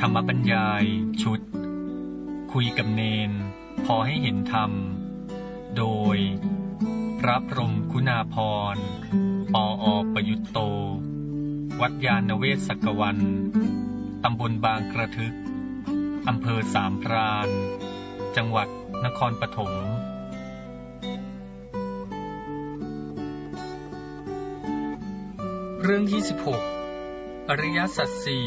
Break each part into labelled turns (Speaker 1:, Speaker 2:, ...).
Speaker 1: ธรรมบรรยาย ชุด คุยกับเนน พอให้เห็นธรรม โดย พระพรหมคุณาพร ปออประยุตโต วัดยาณเวศกวัน ตำบลบางกระทึก อำเภอสามพราน จังหวัดนครปฐมเรื่องที่ 16 อริยสัจสี่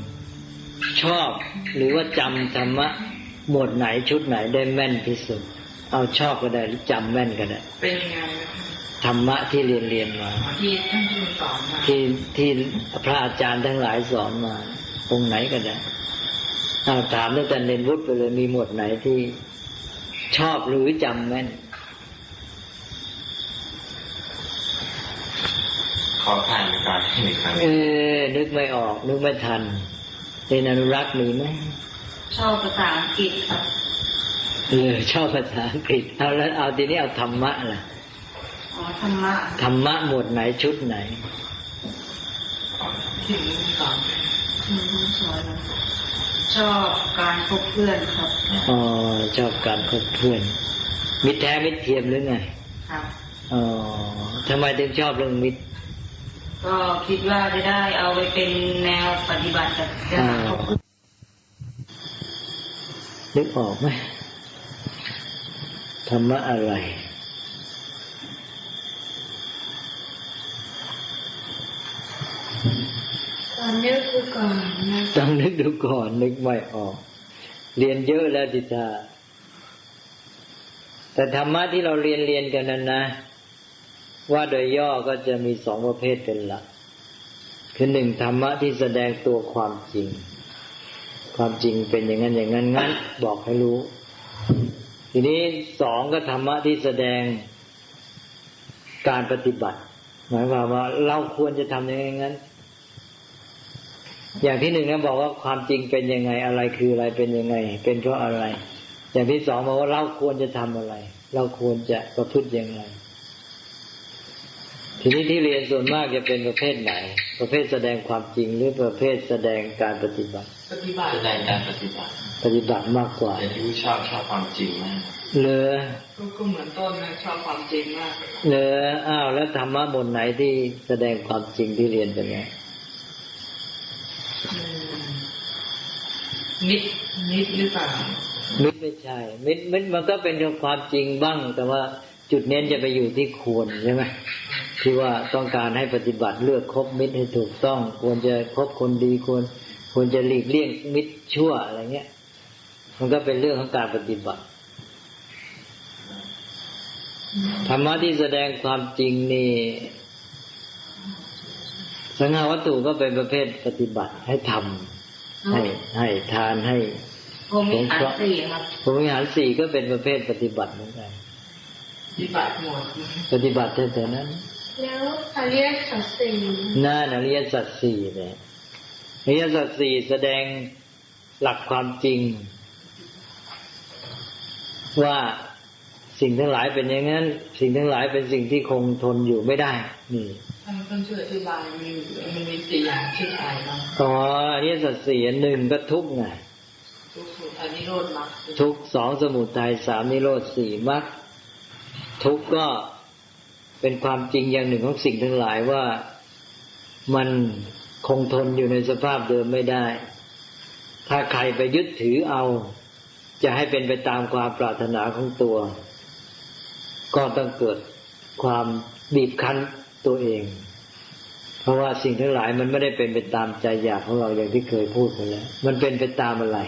Speaker 1: ช
Speaker 2: อบ หรือว่าจำธรรมะหมวดไหนชุดไหนได้แม่นที่สุด เอาชอบก็ได้หรือจำแม่นก็ได้
Speaker 3: เป็นยังไงนะคะ
Speaker 2: ธรรมะที่เรียนเรียนมา
Speaker 3: ที่ท่านทูลสอนมา
Speaker 2: ที่ที่พระอาจารย์ทั้งหลายสอนมาองค์ไหนก็ได้เอาถามตั้งแต่เรียนวุฒิไปเลยมีหมวดไหนที่ชอบหรือจำแม่น
Speaker 4: ขอผ่านการให้หนึ่งครั้ง
Speaker 2: เออนึกไม่ออก นึกไม่ทัน เรียนอนุรักษ์มีไหม
Speaker 3: ชอบภาษาอังกฤษครับ
Speaker 2: เออชอบภาษาอังกฤษเอาแล้วเอาทีนี้เอาธรรมะล่ะ
Speaker 3: อ๋อธรรมะ
Speaker 2: ธรรมะหมวดไหนชุดไหน
Speaker 3: ถึงสอนอืมสอนนะชอบการคบเพื่อนครับ
Speaker 2: อ๋อชอบการคบเพื่อน มิตรแท้มิตรเทียมหรือไง
Speaker 3: ครับ
Speaker 2: อ๋อทำไมถึงชอบเรื่องมิตร
Speaker 3: ก็คิดว่าจะได้เอาไปเป็นแนวปฏิบัติกับการนึ
Speaker 2: กออกไหมธรรมะอะไร
Speaker 5: ตอนนี้คือก่อนนะ
Speaker 2: ต้องนึกดูก่อน นึกไม่ออก เรียนเยอะแล้วจิตาแต่ธรรมะที่เราเรียนเรียนกันนั้นนะ ว่าโดยย่อก็จะมีสองประเภทเป็นหลัก คือหนึ่งธรรมะที่แสดงตัวความจริง ความจริงเป็นอย่างนั้นอย่างนั้นงั้นบอกให้รู้ ทีนี้สองก็ธรรมะที่แสดงการปฏิบัติ หมายความว่าเราควรจะทำอย่างนั้นงั้นอย่างที่หนึ่งนะบอกว่าความจริงเป็นยังไงอะไรคืออะไรเป็นยังไง เป็นเพราะอะไร อย่างที่สองบอกว่าเราควรจะทำอะไร เราควรจะประพฤติยังไง ทีนี้ที่เรียนส่วนมากจะเป็นประเภทไหน ประเภทแสดงความจริงหรือประเภทแสดงการปฏิบัติ
Speaker 3: ปฏิบัติ
Speaker 4: แสดงการปฏิบัติ
Speaker 2: ปฏิบัติมากกว่า
Speaker 4: แต่ที่ชอบชอบความจริงมาก
Speaker 2: เลอ
Speaker 3: ก็เหมือนต้นนะชอบความจริงมาก
Speaker 2: เลออ้าวแล้วธรรมะบทไหนที่แสดงความจริงที่เรียนเป็นไง
Speaker 3: อืมนิดนิดหรือเปล่า
Speaker 2: มิตรไม่ใช่มิตรมิตรมันก็เป็นเรื่องความจริงบ้างแต่ว่า จุดเน้นจะไปอยู่ที่ควรใช่ไหมที่ว่าต้องการให้ปฏิบัติเลือกคบมิตรให้ถูกต้อง ควรจะคบคนดีควร ควรจะหลีกเลี่ยงมิตรชั่วอะไรเงี้ย มันก็เป็นเรื่องของการปฏิบัติธรรมะที่แสดงความจริงนี่ สังหาวัตถุก็เป็นประเภทปฏิบัติให้ทำให้ให้ทานให้
Speaker 3: ผมมีอันสี่ครับ
Speaker 2: พรหมวิหารสี่ก็เป็นประเภทปฏิบัติเหมือนกัน
Speaker 3: ป ฏิบัติหมด
Speaker 2: ปฏิบัติเท่านั้น
Speaker 5: แล้วอริยสัจสี่
Speaker 2: น่านอริยสัจสี่เนี่ยอริยสัจสี่แสดงหลักความจริง ว่าสิ่งทั้งหลายเป็นอย่างนั้น สิ่งทั้งหลายเป็นสิ่งที่คงทนอยู่ไม่ได้ นี่
Speaker 3: ท่านเพิ่งช่วยอธิบายมีมันมีสี่อย่างชื่ออะไรบ้าง
Speaker 2: อ๋ออริยสัจสี่อันหนึ่งก็ทุกข์ไง
Speaker 3: ทุกสุอันนี้โรดมรรค
Speaker 2: ทุกข์สองสมุทัยสามนิโรธสี่มรรค ทุกข์ก็เป็นความจริงอย่างหนึ่งของสิ่งทั้งหลายว่ามันคงทนอยู่ในสภาพเดิมไม่ได้ ถ้าใครไปยึดถือเอา จะให้เป็นไปตามความปรารถนาของตัว ก็ต้องเกิดความบีบคั้นตัวเอง เพราะว่าสิ่งทั้งหลายมันไม่ได้เป็นไปตามใจอยากของเราอย่างที่เคยพูดไปแล้ว มันเป็นไปตามอะไร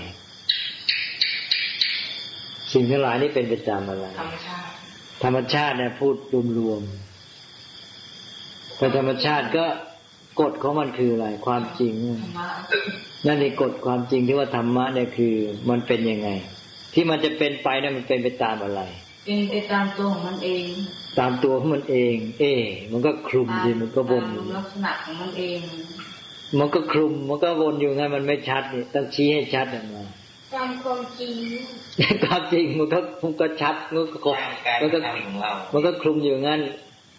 Speaker 2: สิ่งทั้งหลายนี่เป็นไปตามอะไร
Speaker 3: ธรรมชาติ
Speaker 2: ธรรมชาติเนี่ยพูดรวมๆแต่ธรรมชาติก็กฎของมันคืออะไร ความจริง
Speaker 3: ธรรมะ
Speaker 2: นั่นในกฎความจริงที่ว่าธรรมะเนี่ยคือ มันเป็นยังไง ที่มันจะเป็นไปเนี่ยมันเป็นไปตามอะไร
Speaker 3: เป็นไปตามตัวของมันเอง
Speaker 2: ตามตัวของมันเอง เอ๊ะมันก็คลุมสิมันก็วน
Speaker 3: ตาม
Speaker 2: อยู่
Speaker 3: ลักษณะของมันเอง
Speaker 2: มันก็คลุมมันก็วนอยู่ไงมันไม่ชัดนี่ต้องชี้ให้ชัดออกมา
Speaker 5: ตามความจริง
Speaker 2: ความจริงมันก็มันก็ชัดมันก็ครบ
Speaker 4: การ
Speaker 2: มัน
Speaker 4: ก
Speaker 2: ก็
Speaker 4: ระทำของเรา
Speaker 2: มันก็คลุมอยู่งั้น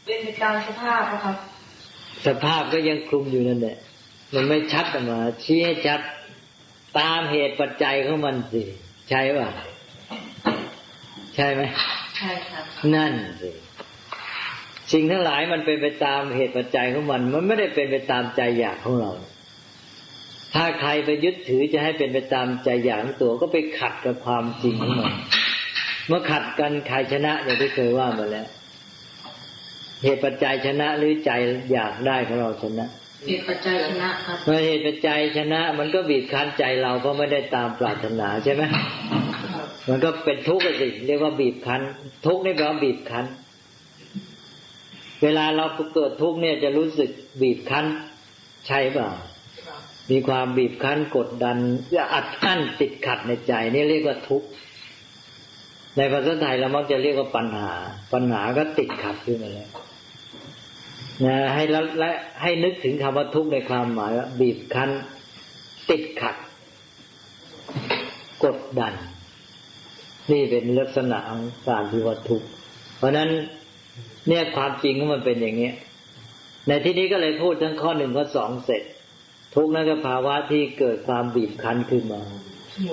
Speaker 3: เป็นไปตามสภาพอะครับ
Speaker 2: สภาพก็ยังคลุมอยู่นั่นแหละมันไม่ชัดออกมาชี้ให้ชัดตามเหตุปัจจัยของมันสิใช่ป่ะใช่ไหม
Speaker 3: ใช่ครับ
Speaker 2: นั่นสิสิ่งทั้งหลายมันเป็นไปตามเหตุปัจจัยของมัน มันไม่ได้เป็นไปตามใจอยากของเรา ถ้าใครไปยึดถือจะให้เป็นไปตามใจอยากของตัวก็ไปขัดกับความจริงของมันเมื่อขัดกันใครชนะอย่างที่เคยว่ามาแล้ว เหตุปัจจัยชนะหรือใจอยากได้ของเราชนะ
Speaker 3: เหตุปัจจัยชนะครับ
Speaker 2: เมื่อเหตุปัจจัยชนะ มันก็บีบคั้นใจเราเพราะไม่ได้ตามปรารถนาใช่ไหมมันก็เป็นทุกข์อะสิเรียกว่าบีบคั้น ทุกข์นี่แปลว่าบีบคั้น เวลาเราเกิดทุกข์เนี่ยจะรู้สึกบีบคั้น ใช่เปล่า มีความบีบคั้นกดดันอัดอั้นติดขัดในใจ นี่เรียกว่าทุกข์ในภาษาไทยเรามักจะเรียกว่าปัญหา ปัญหาก็ติดขัดขึ้นมาแล้วนะให้ละและให้นึกถึงคำว่าทุกข์ในความหมายว่าบีบคั้น ติดขัด กดดัน นี่เป็นลักษณะของการที่ว่าทุกข์เพราะนั้น เนี่ยความจริงของมันเป็นอย่างเนี้ยในที่นี้ก็เลยพูดทั้งข้อหนึ่งข้อสองเสร็จ ทุกข์นั่นก็ภาวะที่เกิดความบีบคั้นขึ้นมา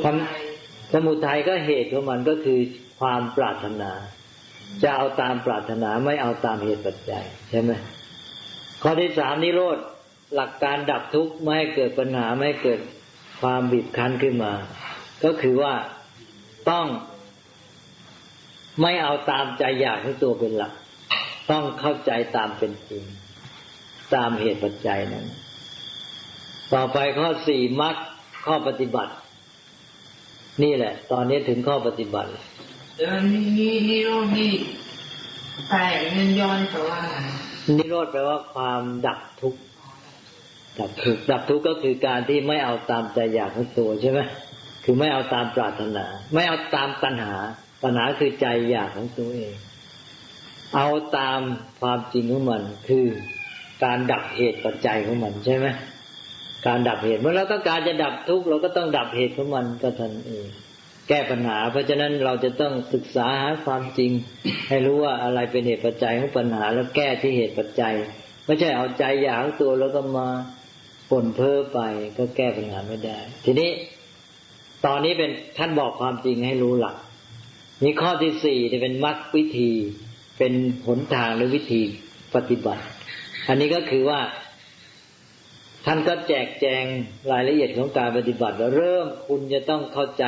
Speaker 2: ทำสมุทัยก็เหตุของมันก็คือความปรารถนา จะเอาตามปรารถนาไม่เอาตามเหตุปัจจัยใช่ไหมข้อที่สามนิโรธหลักการดับทุกข์ไม่ให้เกิดปัญหาไม่ให้เกิดความบีบคั้นขึ้นมา ก็คือว่าต้องไม่เอาตามใจอยากของตัวเป็นหลัก ต้องเข้าใจตามเป็นจริง ตามเหตุปัจจัยนั้น ต่อไปข้อสี่มรรคข้อปฏิบัติ นี่แหละ ตอนนี้ถึงข้อปฏิบัติ
Speaker 3: แล้วนี่นี่นี่โรคนี่แปลเงินย้อนแต่ว่าอะไร
Speaker 2: นิโรธแปลว่าความดับทุกข์ดับทุกข์ดับทุกข์ก็คือการที่ไม่เอาตามใจอยากของตัวใช่ไหมคือไม่เอาตามปรารถนา ไม่เอาตามตัณหาตัณหาคือใจอยากของตัวเอง เอาตามความจริงของมัน คือการดับเหตุปัจจัยของมันใช่ไหม การดับเหตุเมื่อเราต้องการจะดับทุกข์เราก็ต้องดับเหตุของมันก็ทันเองแก้ปัญหา เพราะฉะนั้นเราจะต้องศึกษาหาความจริง ให้รู้ว่าอะไรเป็นเหตุปัจจัยของปัญหา แล้วแก้ที่เหตุปัจจัย ไม่ใช่เอาใจอยากตัวแล้วก็มาปนเพ้อไปก็แก้ปัญหาไม่ได้ ทีนี้ ตอนนี้เป็นท่านบอกความจริงให้รู้หลักนี่ข้อที่สี่จะเป็นมรรควิธี เป็นหนทางหรือวิธีปฏิบัติ อันนี้ก็คือว่า ท่านก็แจกแจงรายละเอียดของการปฏิบัติว่าเริ่มคุณจะต้องเข้าใจ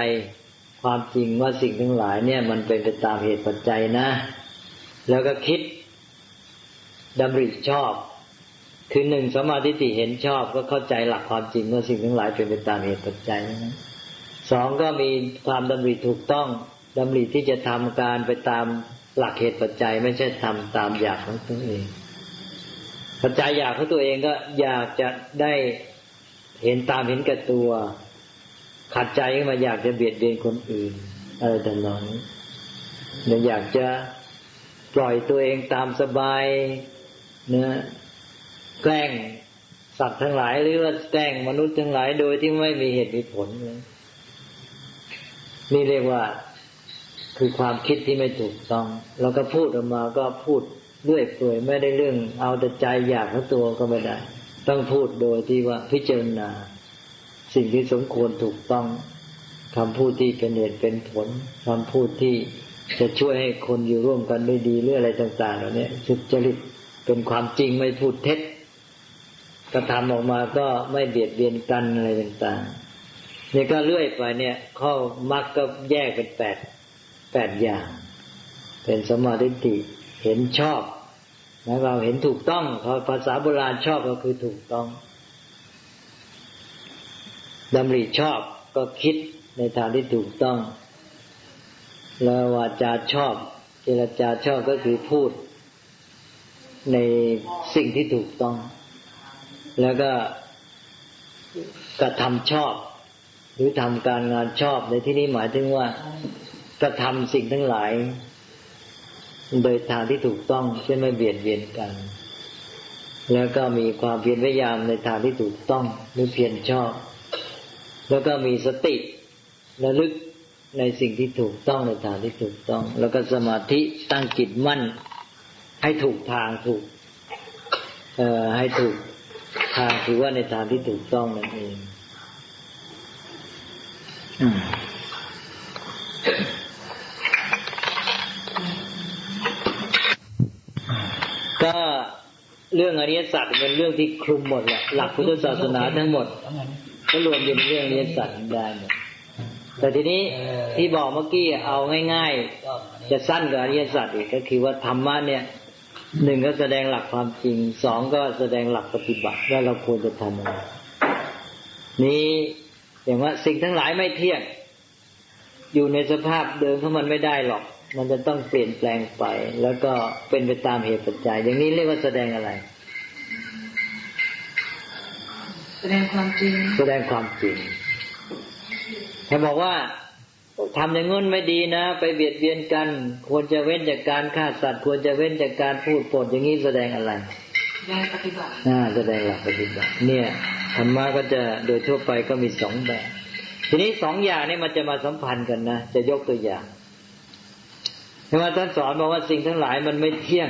Speaker 2: ความจริงว่าสิ่งทั้งหลายเนี่ย มันเป็นไปตามเหตุปัจจัยนะ แล้วก็คิดดำริชอบ คือหนึ่งสมาธิฏฐิเห็นชอบก็เข้าใจหลักความจริงว่าสิ่งทั้งหลายเป็นไปตามเหตุปัจจัยนะสองก็มีความดำริถูกต้องดำริที่จะทำการไปตามหลักเหตุปัจจัย ไม่ใช่ทำตามอยากของตัวเอง ปัจจัยอยากของตัวเองก็อยากจะได้เห็นตามเห็นกับตัว ขัดใจขึ้นมาอยากจะเบียดเบียนคนอื่นอะไรต่นองนี้หรือยากจะปล่อยตัวเองตามสบายเนะแกล้งสัตว์ทั้งหลายหรือว่าแกล้งมนุษย์ทั้งหลายโดยที่ไม่มีเหตุมีผลเลยนี่เรียกว่าคือความคิดที่ไม่ถูกต้องเราก็พูดออกมาก็พูด เรื่อยเปื่อยไม่ได้เรื่อง เอาแต่ใจอยากของตัวก็ไม่ได้ ต้องพูดโดยที่ว่าพิจารณา สิ่งที่สมควรถูกต้องคำพูดที่เป็นเหตุเป็นผลคำพูดที่จะช่วยให้คนอยู่ร่วมกันได้ดีหรืออะไรต่างๆเหล่านี้สุจริตเป็นความจริงไม่พูดเท็จกระทำออกมาก็ไม่เบียดเบียนกันอะไรต่างๆนี่ก็เรื่อยไปเนี่ย ข้อมรรคก็แยกเป็นแปดแปดอย่าง เป็นสมาธิ เห็นชอบนะเราเห็นถูกต้องภาษาโบราณชอบก็คือถูกต้องดำริชอบก็คิดในทางที่ถูกต้อง แล้ววาจาชอบ เจรจาชอบก็คือพูด ในสิ่งที่ถูกต้อง แล้วก็กระทำชอบ หรือทำการงานชอบในที่นี้หมายถึงว่ากระทำสิ่งทั้งหลาย โดยทางที่ถูกต้องเช่นไม่เบียดเบียนกัน แล้วก็มีความเพียรพยายามในทางที่ถูกต้องหรือเพียรชอบ แล้วก็มีสติระลึกในสิ่งที่ถูกต้องในทางที่ถูกต้อง แล้วก็สมาธิตั้งจิตมั่น ให้ถูกทางถูกเอ่อให้ถูกทางคือว่าในทางที่ถูกต้องนั่นเอง อืมก็ เรื่องอริยสัจเป็นเรื่องที่คลุมหมดแหละหลักพุทธศาสนาทั้งหมดก็รวมอยู่ในเรื่องอริยสัจได้หมดแต่ทีนี้ที่บอกเมื่อกี้เอาง่าย ๆ จะสั้นกว่าอริยสัจอีกก็คือว่าธรรมะเนี่ยหนึ่งก็แสดงหลักความจริงสองก็แสดงหลักปฏิบัติว่าเราควรจะทำอะไรนี้อย่างว่าสิ่งทั้งหลายไม่เที่ยงอยู่ในสภาพเดิมของมันไม่ได้หรอก มันจะต้องเปลี่ยนแปลงไป แล้วก็เป็นไปตามเหตุปัจจัย อย่างนี้เรียกว่าแสดงอะไร
Speaker 3: แสดงความจริง
Speaker 2: แสดงความจริงถ้าบอกว่าทำอย่างงู้นไม่ดีนะ ไปเบียดเบียนกัน ควรจะเว้นจากการฆ่าสัตว์ ควรจะเว้นจากการพูดปดอย่างนี้แสดงอะไร
Speaker 3: แสดงปฏิบัติ
Speaker 2: น่าแสดงหลักปฏิบัติ เนี่ยธรรมะก็จะโดยทั่วไปก็มีสองแบบ ทีนี้สองอย่างนี้มันจะมาสัมพันธ์กันนะ จะยกตัวอย่าง ใช่ไหมท่านสอนบอกว่าสิ่งทั้งหลายมันไม่เที่ยง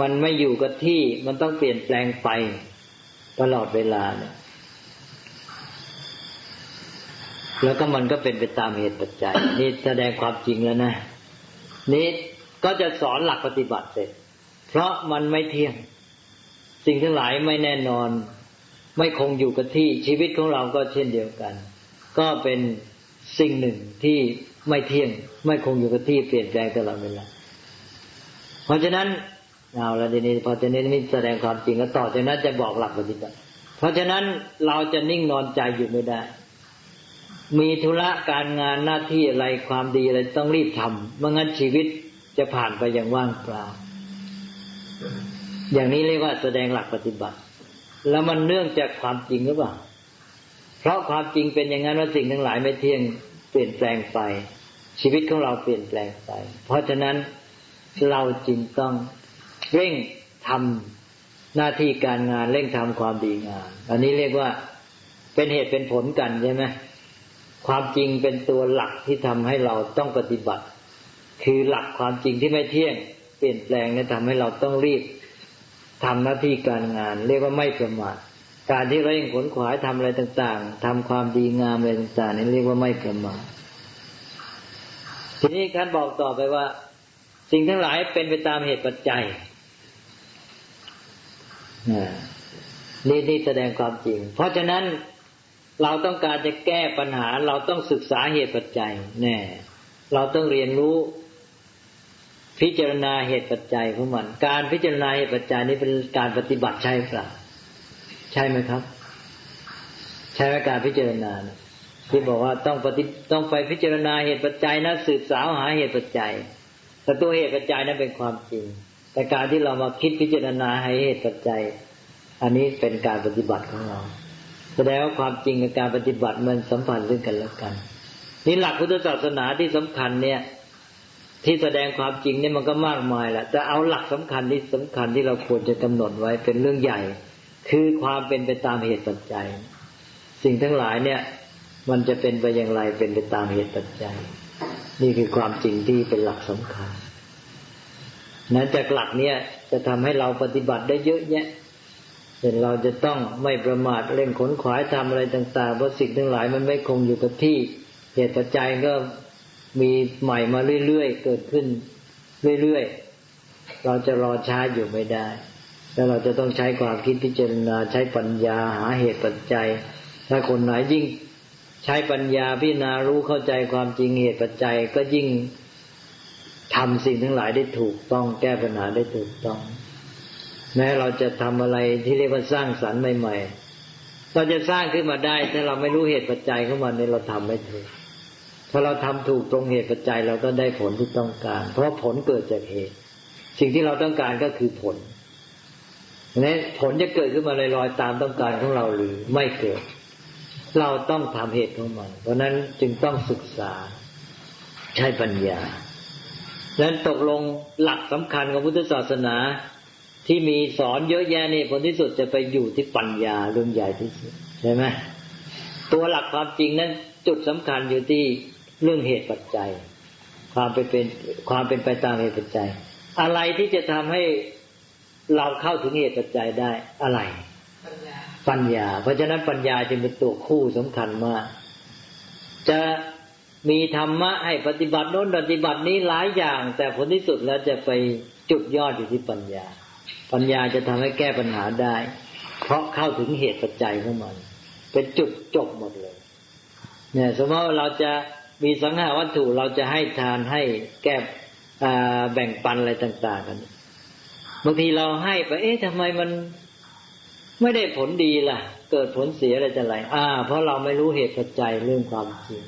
Speaker 2: มันไม่อยู่กับที่ มันต้องเปลี่ยนแปลงไปตลอดเวลาเนี่ยแล้วก็มันก็เป็นไปตามเหตุปัจจัย นี่แสดงความจริงแล้วนะ นี่ก็จะสอนหลักปฏิบัติเสร็จ เพราะมันไม่เที่ยง สิ่งทั้งหลายไม่แน่นอน ไม่คงอยู่กับที่ชีวิตของเราก็เช่นเดียวกัน ก็เป็นสิ่งหนึ่งที่ ไม่เที่ยง ไม่คงอยู่กับที่เปลี่ยนแปลงตลอดเวลาเพราะฉะนั้นเอาละทีนี้พอจะนี้นี่แสดงความจริงแล้วต่อจากนั้นจะบอกหลักปฏิบัติ เพราะฉะนั้นเราจะนิ่งนอนใจอยู่ไม่ได้ มีธุระการงานหน้าที่อะไรความดีอะไรต้องรีบทำไม่งั้นชีวิตจะผ่านไปอย่างว่างเปล่า อย่างนี้เรียกว่าแสดงหลักปฏิบัติ แล้วมันเนื่องจากความจริงหรือเปล่า เพราะความจริงเป็นอย่างนั้นว่าสิ่งทั้งหลายไม่เที่ยง เปลี่ยนแปลงไป ชีวิตของเราเปลี่ยนแปลงไป เพราะฉะนั้นเราจึงต้องเร่งทำหน้าที่การงานเร่งทำความดีงามอันนี้เรียกว่าเป็นเหตุเป็นผลกันใช่ไหมความจริงเป็นตัวหลักที่ทำให้เราต้องปฏิบัติ คือหลักความจริงที่ไม่เที่ยงเปลี่ยนแปลงเนี่ยทำให้เราต้องรีบทำหน้าที่การงาน เรียกว่าไม่ประมาท การที่เร่งขนขวายทำอะไรต่าง ๆทำความดีงามอะไรต่างๆนี่เรียกว่าไม่ประมาททีนี้ท่านบอกต่อไปว่า สิ่งทั้งหลายเป็นไปตามเหตุปัจจัยนี่นี่แสดงความจริง เพราะฉะนั้นเราต้องการจะแก้ปัญหา เราต้องศึกษาเหตุปัจจัยแน่เราต้องเรียนรู้ พิจารณาเหตุปัจจัยของมัน การพิจารณาเหตุปัจจัยนี้เป็นการปฏิบัติใช่เปล่า ใช่ไหมครับ ใช่ไหมการพิจารณาที่บอกว่าต้องปฏิต้องไปพิจารณาเหตุปัจจัยนะสืบสาวหาเหตุปัจจัยแต่ตัวเหตุปัจจัยนั้นเป็นความจริง แต่การที่เรามาคิดพิจารณาให้เหตุปัจจัย อันนี้เป็นการปฏิบัติของเราแสดงว่าความจริงกับการปฏิบัติมันสัมพันธ์ซึ่งกันและกันนี่หลักพุทธศาสนาที่สำคัญเนี่ย ที่แสดงความจริงเนี่ยมันก็มากมายแหละแต่เอาหลักสำคัญที่สำคัญที่เราควรจะกำหนดไว้เป็นเรื่องใหญ่ คือความเป็นไปตามเหตุปัจจัย สิ่งทั้งหลายเนี่ย มันจะเป็นไปอย่างไรเป็นไปตามเหตุปัจจัย นี่คือความจริงที่เป็นหลักสำคัญนั้นจากหลักเนี่ยจะทำให้เราปฏิบัติได้เยอะแยะเช่นเราจะต้องไม่ประมาทเร่งขนขวายทำอะไรต่างๆเพราะสิ่งทั้งหลายมันไม่คงอยู่กับที่ เหตุปัจจัยก็มีใหม่มาเรื่อยๆเกิดขึ้นเรื่อยๆเราจะรอช้าอยู่ไม่ได้ แล้วเราจะต้องใช้ความคิดพิจารณาใช้ปัญญาหาเหตุปัจจัย ถ้าคนไหนยิ่งใช้ปัญญาพิจารณารู้เข้าใจความจริงเหตุปัจจัยก็ยิ่งทำสิ่งทั้งหลายได้ถูกต้องแก้ปัญหาได้ถูกต้อง แม้เราจะทำอะไรที่เรียกว่าสร้างสรรค์ใหม่ๆเราจะสร้างขึ้นมาได้ ถ้าเราไม่รู้เหตุปัจจัยของมันเนี่ยเราทำไม่ถูกถ้าเราทำถูกตรงเหตุปัจจัยเราก็ได้ผลที่ต้องการ เพราะผลเกิดจากเหตุ สิ่งที่เราต้องการก็คือผล นั้นผลจะเกิดขึ้นมาลอยๆตามต้องการของเราหรือไม่เกิด เราต้องทำเหตุของมัน เพราะนั้นจึงต้องศึกษาใช้ปัญญาดังนั้นตกลงหลักสำคัญของพุทธศาสนาที่มีสอนเยอะแยะนี่ผลที่สุดจะไปอยู่ที่ปัญญาเรื่องใหญ่ที่สุดใช่ไหมตัวหลักความจริงนั้นจุดสำคัญอยู่ที่เรื่องเหตุปัจจัย ความเป็นเป็นความเป็นไปตามเหตุปัจจัย อะไรที่จะทำให้ เราเข้าถึงเหตุปัจจัยได้อะไร ปัญญา เพราะฉะนั้นปัญญาจึงเป็นตัวคู่สำคัญมาก จะมีธรรมะให้ปฏิบัติโน้นปฏิบัตินี้หลายอย่าง แต่ผลที่สุดแล้วจะไปจุดยอดอยู่ที่ปัญญา ปัญญาจะทำให้แก้ปัญหาได้ เพราะเข้าถึงเหตุปัจจัยของมัน เป็นจุดจบหมดเลย เนี่ยสมมติว่าเราจะมีสังหาวัตถุเราจะให้ทานให้แก้อ่าแบ่งปันอะไรต่าง ๆ กันบางทีเราให้ไป เอ๊ะทำไมมันไม่ได้ผลดีล่ะ เกิดผลเสียอะไรจะไรอ่า เพราะเราไม่รู้เหตุปัจจัยเรื่องความจริง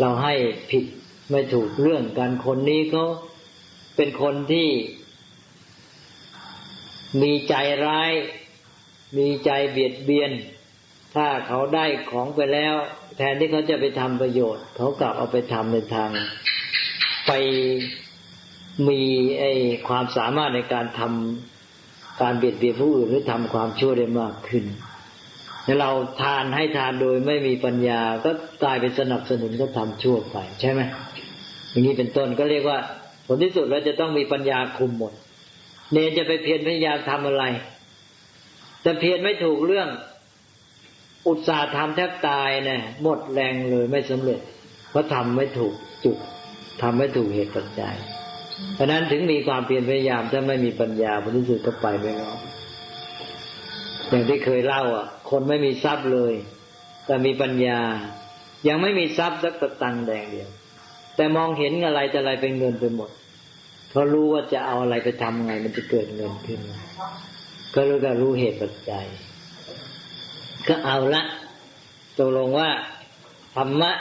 Speaker 2: เราให้ผิดไม่ถูกเรื่องกันคนนี้เขาเป็นคนที่มีใจร้าย มีใจเบียดเบียน ถ้าเขาได้ของไปแล้ว แทนที่เขาจะไปทำประโยชน์ เขากลับเอาไปทำในทาง ไป มีไอความสามารถในการทำการเบียดเบียนผู้อื่นหรือทำความชั่วได้มากขึ้นแล้วเราทานให้ทานโดยไม่มีปัญญาก็กลายเป็นสนับสนุนก็ทำชั่วไปใช่ไหมอย่างนี้เป็นต้นก็เรียกว่าผลที่สุดเราจะต้องมีปัญญาคุมหมด เนจะไปเพียรพยายามทำอะไร แต่เพียรไม่ถูกเรื่อง อุตสาห์ทำแทบตายเนี่ยหมดแรงเลยไม่สำเร็จ เพราะทำไม่ถูกจุดทำไม่ถูกเหตุปัจจัย เพราะนั้นถึงมีความเพียรพยายามถ้าไม่มีปัญญาผลที่สุดก็ไปไม่รอดอย่างที่เคยเล่า อะ คนไม่มีทรัพย์เลย แต่มีปัญญา ยังไม่มีทรัพย์สักตะตังแดงเดียว แต่มองเห็นอะไรแต่อะไรเป็นเงินไปหมดเพราะรู้ว่าจะเอาอะไรไปทำไง มันจะเกิดเงินขึ้นก็รู้ก็รู้เหตุปัจจัย ก็เอาละตกลงว่าธรรมะ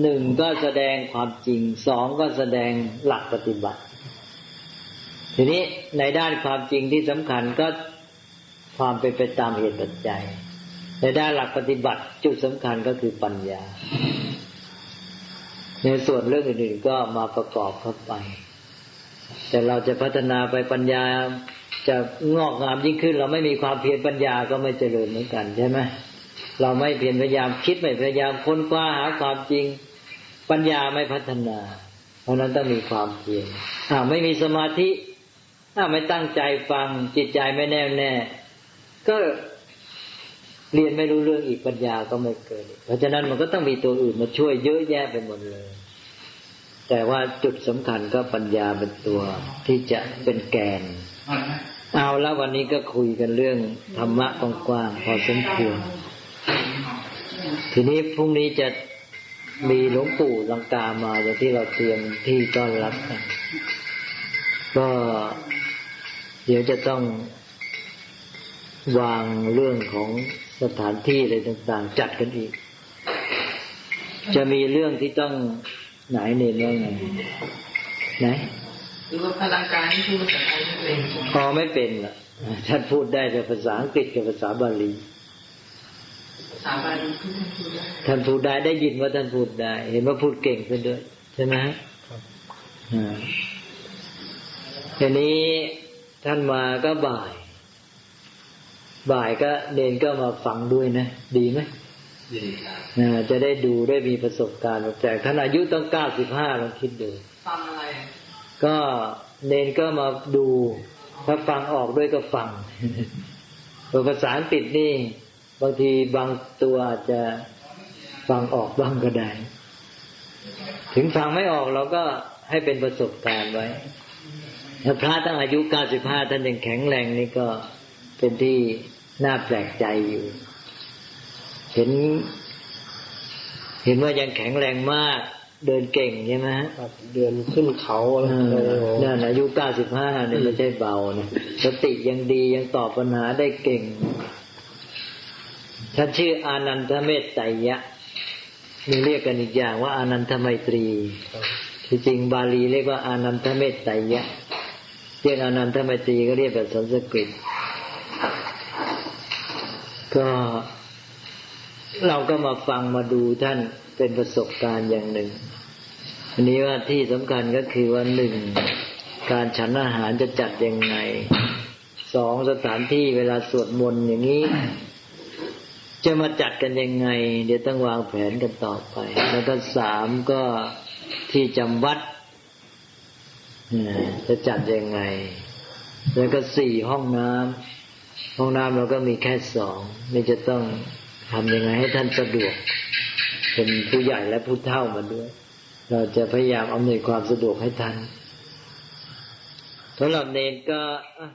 Speaker 2: หนึ่งก็แสดงความจริง สองก็แสดงหลักปฏิบัติ ทีนี้ในด้านความจริงที่สำคัญก็ความเป็นไปตามเหตุปัจจัย ในด้านหลักปฏิบัติจุดสำคัญก็คือปัญญา ในส่วนเรื่องอื่นๆก็มาประกอบเข้าไป แต่เราจะพัฒนาไปปัญญาจะงอกงามยิ่งขึ้น เราไม่มีความเพียรปัญญาก็ไม่เจริญเหมือนกันใช่ไหม เราไม่เพียรพยายามคิดไม่พยายามค้นคว้าหาความจริง ปัญญาไม่พัฒนา เพราะนั้นต้องมีความเพียรถ้าไม่มีสมาธิ ถ้าไม่ตั้งใจฟังจิตใจไม่แน่วแน่ก็เรียนไม่รู้เรื่องอีกปัญญาก็ไม่เกิด เพราะฉะนั้นมันก็ต้องมีตัวอื่นมาช่วยเยอะแยะไปหมดเลย แต่ว่าจุดสำคัญก็ปัญญาเป็นตัวที่จะเป็นแกน เอาแล้ววันนี้ก็คุยกันเรื่องธรรมะกว้างๆพอสมควร ทีนี้พรุ่งนี้จะมีหลวงปู่ลังกามาอย่างที่เราเตรียมที่ต้อนรับกันก็เดี๋ยวจะต้องวางเรื่องของสถานที่อะไรต่าง ๆ จัดกันอีก จะมีเรื่องที่ต้องไหนเน้นว่าไงไหน
Speaker 3: หรือว่าพลังการที่พูดภาษาไทยไม่เป็น
Speaker 2: พอไม่เป็นล่ะท่านพูดได้แต่ภาษาอังกฤษกับภาษาบาลี
Speaker 3: ภาษาบาลีที่ท่านพูดได้
Speaker 2: ท่านพูดได้ได้ยินว่าท่านพูดได้ เห็นว่าพูดเก่งขึ้นด้วย ใช่ไหมฮะอ่าทีนี้ท่านมาก็บ่าย บ่ายก็เนนก็มาฟังด้วยนะ ดีไหม
Speaker 4: ดีครับ
Speaker 2: อ่าจะได้ดูได้มีประสบการณ์แต่ท่านอายุต้องเก้าสิบห้าลองคิดดู
Speaker 3: ฟังอะไร
Speaker 2: ก็เนนก็มาดู ถ้าฟังออกด้วยก็ฟังภาษาอังกฤษนี่ บางทีบางตัวอาจจะฟังออกบ้างก็ได้ ถึงฟังไม่ออกเราก็ให้เป็นประสบการณ์ไว้ถ้าพระตั้งอายุเก้าสิบห้าท่านยังแข็งแรงนี่ก็เป็นที่น่าแปลกใจอยู่ เห็น เห็นว่ายังแข็งแรงมาก เดินเก่งใช่ไหมฮะ
Speaker 6: เดือนขึ้นเขาอะไร
Speaker 2: เออนั่นอายุเก้าสิบห้าเนี่ยไม่ใช่เบานะสติยังดียังตอบปัญหาได้เก่ง ท่านชื่ออานันทเมตไตยะมีเรียกกันอีกอย่างว่าอานันทไมตรีที่จริงบาลีเรียกว่าอานันทเมตไตยะเรียกอานันทไมตรีก็เรียกแบบสันสกฤตก็เราก็มาฟังมาดูท่านเป็นประสบการณ์อย่างหนึ่ง อันนี้ว่าที่สำคัญก็คือว่าหนึ่งการฉันอาหารจะจัดยังไงสองสถานที่เวลาสวดมนต์อย่างนี้ จะมาจัดกันยังไง เดี๋ยวต้องวางแผนกันต่อไป แล้วก็สามก็ที่จำวัดจะจัดยังไง แล้วก็สี่ห้องน้ำห้องน้ำเราก็มีแค่สองนี่จะต้องทำยังไงให้ท่านสะดวก เป็นผู้ใหญ่และผู้เฒ่ามาด้วย เราจะพยายามอำนวยความสะดวกให้ท่านสำหรับเนนก็อะ